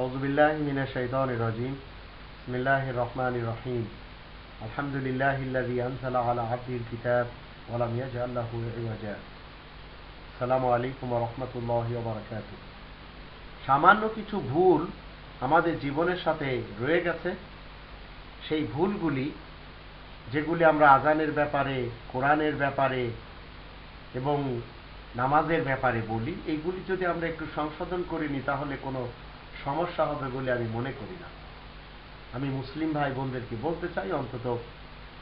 আউযুবিল্লাহি মিনাশ শাইতানির রাজিম বিসমিল্লাহির রহমানির রহিম আলহামদুলিল্লাহিল্লাযী আনসালা আলা আবদিল কিতাব ওয়া লাম ইয়াজআল লাহু ইওয়াজা আসসালামু আলাইকুম ওয়া রাহমাতুল্লাহি ওয়া বারাকাতুহু সামান্য কিছু ভুল আমাদের জীবনের সাথে রয়ে গেছে। সেই ভুলগুলি, যেগুলি আমরা আজানের ব্যাপারে, কোরআনের ব্যাপারে এবং নামাজের ব্যাপারে বলি, এইগুলি যদি আমরা একটু সংশোধন করে নিই, তাহলে কোনো সমস্যা হবে বলে আমি মনে করি না। আমি মুসলিম ভাই বোনদেরকে বলতে চাই, অন্তত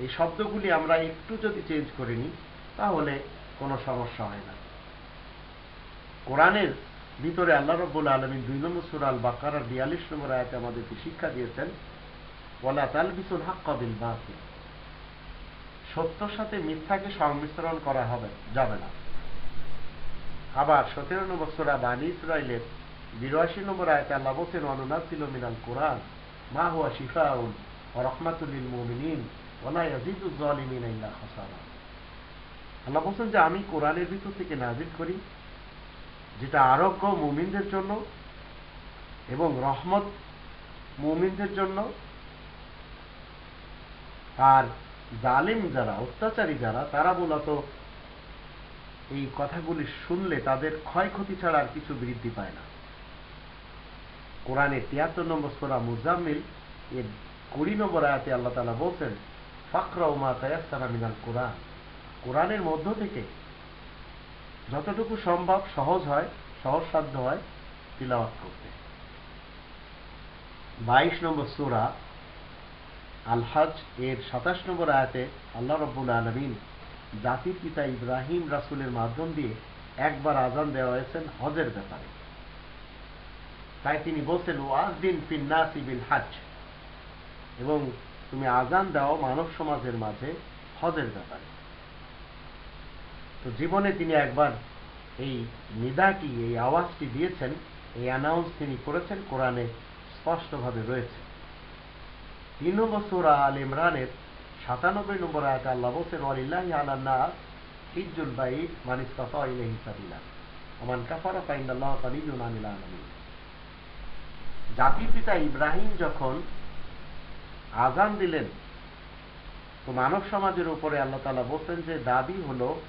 এই শব্দগুলি আমরা একটু যদি চেঞ্জ করে নিই, তাহলে কোনো সমস্যা হয় না। কোরআনের ভিতরে আল্লাহ রব্বুল আলমী দুই নম্বর সুরাল বাকার বিয়াল্লিশ নম্বর আয়াতে আমাদেরকে শিক্ষা দিয়েছেন ওলা তালবিসুল হাক্কাবিল বাতিল। সত্যর সাথে মিথ্যাকে সংমিশ্রণ করা হবে, যাবে না। আবার সতেরো নম্বর সোরা বানী ইসরায়েলের বিরাশি নম্বর আয়তে আল্লাহ বলছেন অনুনাসিল মিনাল কোরআন, মা হুয়া শিফাউন ও রহমাতুল্লিল মুমিনিন ওলা ইয়াজিদুজ জালিমিন ইল্লা খাসারা. আল্লাহ বলছেন যে, আমি কোরআনের ভিতর থেকে নাজিল করি, যেটা আরোগ্য মুমিনদের জন্য এবং রহমত মুমিনদের জন্য। আর জালিম যারা, অত্যাচারী যারা, তারা মূলত এই কথাগুলি শুনলে তাদের ক্ষয়ক্ষতি ছাড়া আর কিছু বৃদ্ধি পায় না। কোরআনে তিয়াত্তর নম্বর সোরা মুজাম্মিল, এর কুড়ি নম্বর আয়াতে আল্লাহ তালা বলছেন ফাকরা উমা তায়াসারা মিনাল কোরআন। কোরআনের মধ্য থেকে যতটুকু সম্ভব সহজ হয় সহজ সাধ্য হয় তিলাওয়াত করতে। বাইশ নম্বর সুরা আলহাজ এর সাতাশ নম্বর আয়াতে আল্লাহ রব্বুল আলমিন জাতির পিতা ইব্রাহিম রাসুলের মাধ্যম দিয়ে একবার আজান দেওয়া হয়েছেন হজের ব্যাপারে। তাই তিনি বলছেন, ওয়াজদিন ফিন্নাসি বিল হাজ এবং তুমি আজান দাও মানব সমাজের মাঝে হজের ব্যাপারে। তো জীবনে তিনি একবার এই নিদাটি এই আওয়াজটি দিয়েছেন, এই অ্যানাউন্স তিনি করেছেন কোরআনে স্পষ্টভাবে রয়েছে। তিন নম্বর সুরা আল ইমরানের সাতানব্বই নম্বর আয়াত আল্লাহ বলছেন, ওয়ালিল্লাহি আলান্নাস হিজ্জুল বাইত, মান ইসতাতা ইলাইহি সাবিলা। ওমান কাফারা ফাইনাল্লাহু গানিয়্যুন আনিল আলামিন। জাতির পিতা ইব্রাহিম যখন আজান দিলেন, তো মানব সমাজের উপরে আল্লাহ তাআলা বলছেন যে দাবি হলো,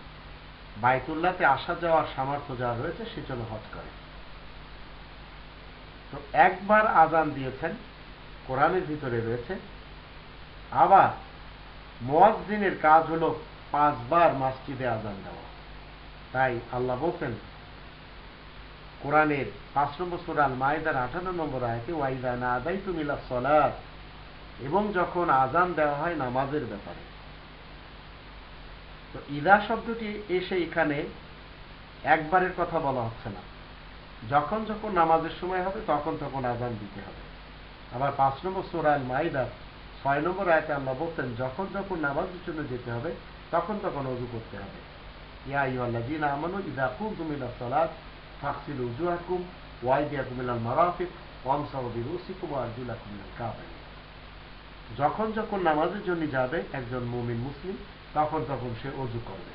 বাইতুল্লাহতে আসা যাওয়ার সামর্থ্য যারা রয়েছে সেজন্য হজ করে। তো একবার আজান দিয়েছেন, কোরআনের ভিতরে রয়েছে। আবার মোয়াজ্জিনের কাজ হলো পাঁচবার মাসজিদে আজান দেওয়া। তাই আল্লাহ বলছেন কোরআনের পাঁচ নম্বর সুরাল মায়েদার আঠান্ন নম্বর আয়তে, ওয়াইদা না আদাই তুমিলা সলাদ এবং যখন আজান দেওয়া হয় নামাজের ব্যাপারে। তো ইদা শব্দটি এসে এখানে একবারের কথা বলা হচ্ছে না। যখন যখন নামাজের সময় হবে, তখন তখন আজান দিতে হবে। আবার পাঁচ নম্বর সোরাল মাইদা ছয় নম্বর আয়তে আল্লাহ বলতেন যখন যখন নামাজের জন্য যেতে হবে, তখন তখন অজু করতে হবে। ইয়া ইউল্লাহ জিন আমানু, ইদা কুম তুমিলা সলাদ ফাকসিল উজু হাকুম ওয়াই দিয়া কুমিলাল মারাফিক ওয়ামসাহ বিরুসিকুম আরজুলা কুমিলাল কাবাই যখন যখন নামাজের জন্য যাবে একজন মুমিন মুসলিম, তখন তখন সে অজু করবে।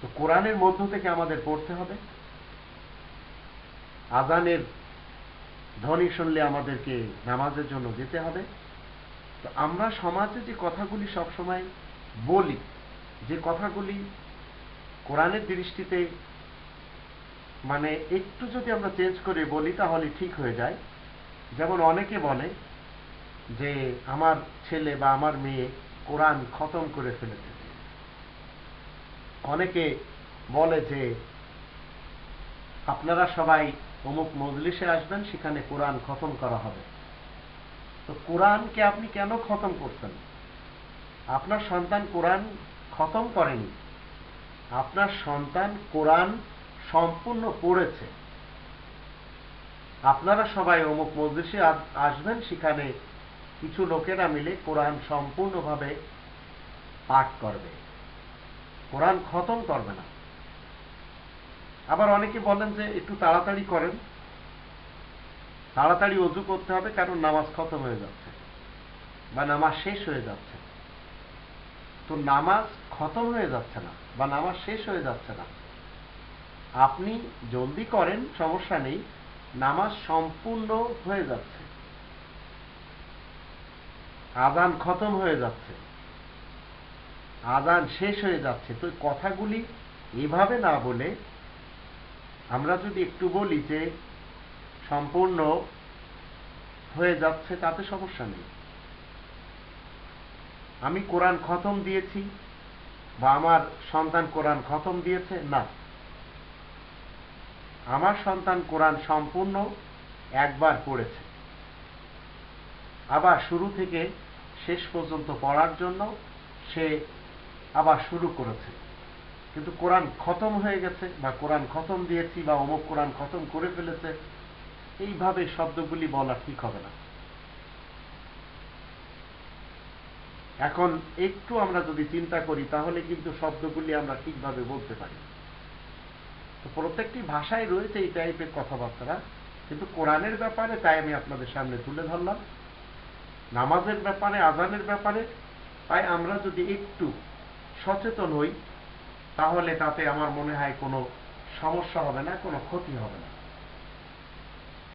তো কোরআনের মধ্য থেকে আমাদের পড়তে হবে। আজানের ধ্বনি শুনলে আমাদেরকে নামাজের জন্য যেতে হবে। তো আমরা সমাজে যে কথাগুলি সবসময় বলি, যে কথাগুলি কোরআনের দৃষ্টিতে মানে একটু যদি আমরা চেঞ্জ করে বলি তাহলে ঠিক হয়ে যায়। যেমন অনেকে বলে যে, আমার ছেলে বা আমার মেয়ে কোরআন খতম করে ফেলেছে। অনেকে বলে যে, আপনারা সবাই অমুক মজলিসে আসবেন, সেখানে কোরআন খতম করা হবে। তো কোরআনকে আপনি কেন খতম করছেন? আপনার সন্তান কোরআন খতম করেনি। আপনার সন্তান কোরআন সম্পূর্ণ পড়েছে। আপনারা সবাই অমুক মজলিসে আসবেন, সেখানে কিছু লোকেরা মিলে কোরআন সম্পূর্ণভাবে পাঠ করবে। কোরআন খতম করবে না। আবার অনেকে বলেন যে একটু তাড়াতাড়ি করেন। তাড়াতাড়ি অজু করতে হবে, কারণ নামাজ খতম হয়ে যাচ্ছে বা নামাজ শেষ হয়ে যাচ্ছে। তো নামাজ খতম হয়ে যাচ্ছে না বা নামাজ শেষ হয়ে যাচ্ছে না। আপনি জলদি করেন, সমস্যা নেই। নামাজ সম্পূর্ণ হয়ে যাচ্ছে। আজান খতম হয়ে যাচ্ছে। আজান শেষ হয়ে যাচ্ছে। তো কথাগুলি এভাবে না বলে আমরা যদি একটু বলি যে সম্পূর্ণ হয়ে যাচ্ছে, তাতে সমস্যা নেই। আমি কোরআন খতম দিয়েছি বা আমার সন্তান কোরআন খতম দিয়েছে? না। আমার সন্তান কোরআন সম্পূর্ণ একবার পড়েছে। আবার শুরু থেকে শেষ পর্যন্ত পড়ার জন্য সে আবার শুরু করেছে। কিন্তু কোরআন খতম হয়ে গেছে বা কোরআন খতম দিয়েছি বা অমুক কোরআন খতম করে ফেলেছে, এইভাবে শব্দগুলি বলা ঠিক হবে না। এখন একটু আমরা যদি চিন্তা করি, তাহলে কিন্তু শব্দগুলি আমরা ঠিকভাবে বলতে পারি। তো প্রত্যেকটি ভাষায় রয়েছে এই টাইপের কথাবার্তা। কিন্তু কোরআনের ব্যাপারে তাই আমি আপনাদের সামনে তুলে ধরলাম। নামাজের ব্যাপারে, আজানের ব্যাপারে, তাই আমরা যদি একটু সচেতন হই, তাহলে তাতে আমার মনে হয় কোনো সমস্যা হবে না, কোনো ক্ষতি হবে না।